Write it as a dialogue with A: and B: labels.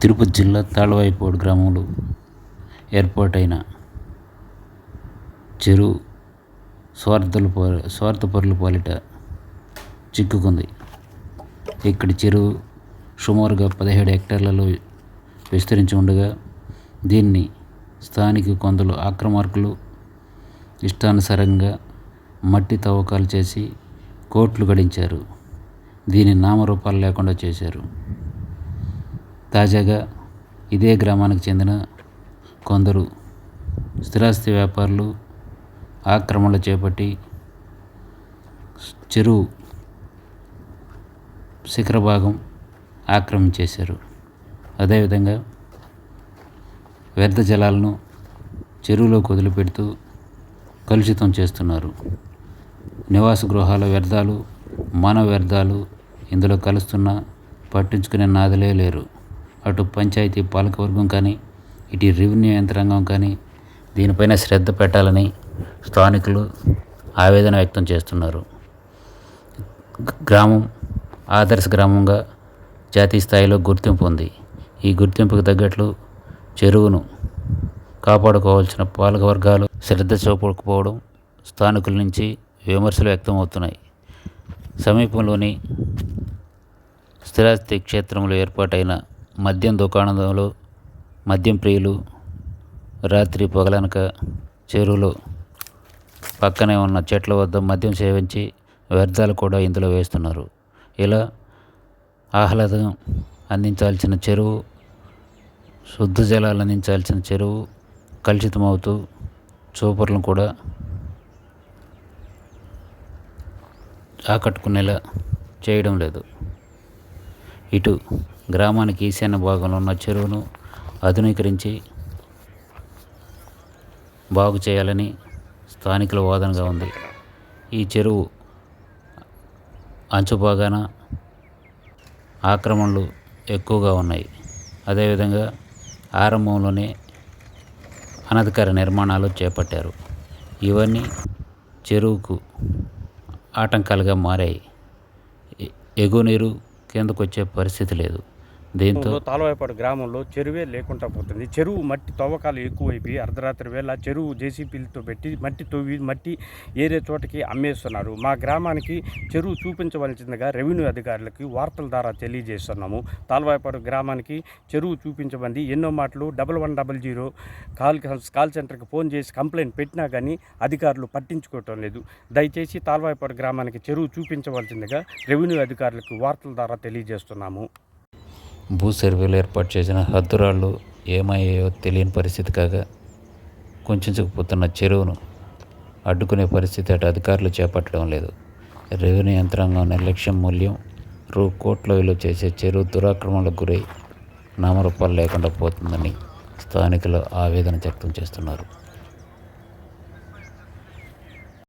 A: తిరుపతి జిల్లా తాళ్ళవాయిపోడు గ్రామంలో ఏర్పాటైన చెరువు స్వార్థలు పా- స్వార్థపరుల పాలిట చిక్కుకుంది. ఇక్కడి చెరువు సుమారుగా పదిహేడు హెక్టార్లలో విస్తరించి ఉండగా దీన్ని స్థానిక కొందరు ఆక్రమార్కులు ఇష్టానుసారంగా మట్టి తవ్వకాలు చేసి కోట్లు గడించారు. దీని నామరూపాలు లేకుండా చేశారు. తాజాగా ఇదే గ్రామానికి చెందిన కొందరు స్థిరాస్తి వ్యాపారులు ఆక్రమణలు చేపట్టి చెరువు శిఖర భాగం ఆక్రమించేశారు. అదేవిధంగా వ్యర్థ జలాలను చెరువులోకి వదిలిపెడుతూ కలుషితం చేస్తున్నారు. నివాస గృహాల వ్యర్థాలు మానవ వ్యర్థాలు ఇందులో కలుస్తున్నా పట్టించుకునే నాదులే లేరు. అటు పంచాయతీ పాలకవర్గం కానీ ఇటు రెవెన్యూ యంత్రాంగం కానీ దీనిపైన శ్రద్ధ పెట్టాలని స్థానికులు ఆవేదన వ్యక్తం చేస్తున్నారు. గ్రామం ఆదర్శ గ్రామంగా జాతీయ స్థాయిలో గుర్తింపు ఉంది. ఈ గుర్తింపుకు తగ్గట్లు చెరువును కాపాడుకోవాల్సిన పాలక వర్గాలు శ్రద్ధ చూపకపోవడం స్థానికుల నుంచి విమర్శలు వ్యక్తమవుతున్నాయి. సమీపంలోని స్థిరాస్తి క్షేత్రంలో ఏర్పాటైన మద్యం దుకాణంలో మద్యం ప్రియులు రాత్రి పగలనక చెరువులో పక్కనే ఉన్న చెట్ల వద్ద మద్యం సేవించి వ్యర్థాలు కూడా ఇందులో వేస్తున్నారు. ఇలా ఆహ్లాదం అందించాల్సిన చెరువు శుద్ధ జలాలు అందించాల్సిన చెరువు కలుషితమవుతూ చూపర్లను కూడా ఆకట్టుకునేలా చేయడం లేదు. ఇటు గ్రామానికి ఈశాన్య భాగంలో ఉన్న చెరువును ఆధునీకరించి బాగు చేయాలని స్థానికుల వాదనగా ఉంది. ఈ చెరువు అంచు భాగాన ఆక్రమణలు ఎక్కువగా ఉన్నాయి. అదేవిధంగా ఆరంభంలోనే అనధికార నిర్మాణాలు చేపట్టారు. ఇవన్నీ చెరువుకు ఆటంకాలుగా మారాయి. ఎగువ నీరు కిందకు వచ్చే పరిస్థితి లేదు. దీంతో?
B: తాళవాయిపాడు గ్రామంలో చెరువే లేకుండా పోతుంది. చెరువు మట్టి తవ్వకాలు ఎక్కువైపోయి అర్ధరాత్రి వేళ చెరువు జేసీపీలతో పెట్టి మట్టి తవ్వి మట్టి ఏరే చోటకి అమ్మేస్తున్నారు. మా గ్రామానికి చెరువు చూపించవలసిందిగా రెవెన్యూ అధికారులకి వార్తల ద్వారా తెలియజేస్తున్నాము. తాళవాయపాడు గ్రామానికి చెరువు చూపించమంది. ఎన్నో మాటలు double one double zero call call సెంటర్కి ఫోన్ చేసి కంప్లైంట్ పెట్టినా కానీ అధికారులు పట్టించుకోవటం లేదు. దయచేసి తాళవాయిపాడు గ్రామానికి చెరువు చూపించవలసిందిగా రెవెన్యూ అధికారులకు వార్తల ద్వారా తెలియజేస్తున్నాము.
A: భూ సర్వేలు ఏర్పాటు చేసిన హద్దురాళ్ళు ఏమయ్యాయో తెలియని పరిస్థితి కాగా కుంచుకుపోతున్న చెరువును అడ్డుకునే పరిస్థితి అటు అధికారులు చేపట్టడం లేదు. రెవెన్యూ యంత్రాంగం నిర్లక్ష్యం మూల్యం రూ. కోట్ల విలువ చేసే చెరువు దురాక్రమణలకు గురై నామరూపాలు లేకుండా పోతుందని స్థానికులు ఆవేదన వ్యక్తం చేస్తున్నారు.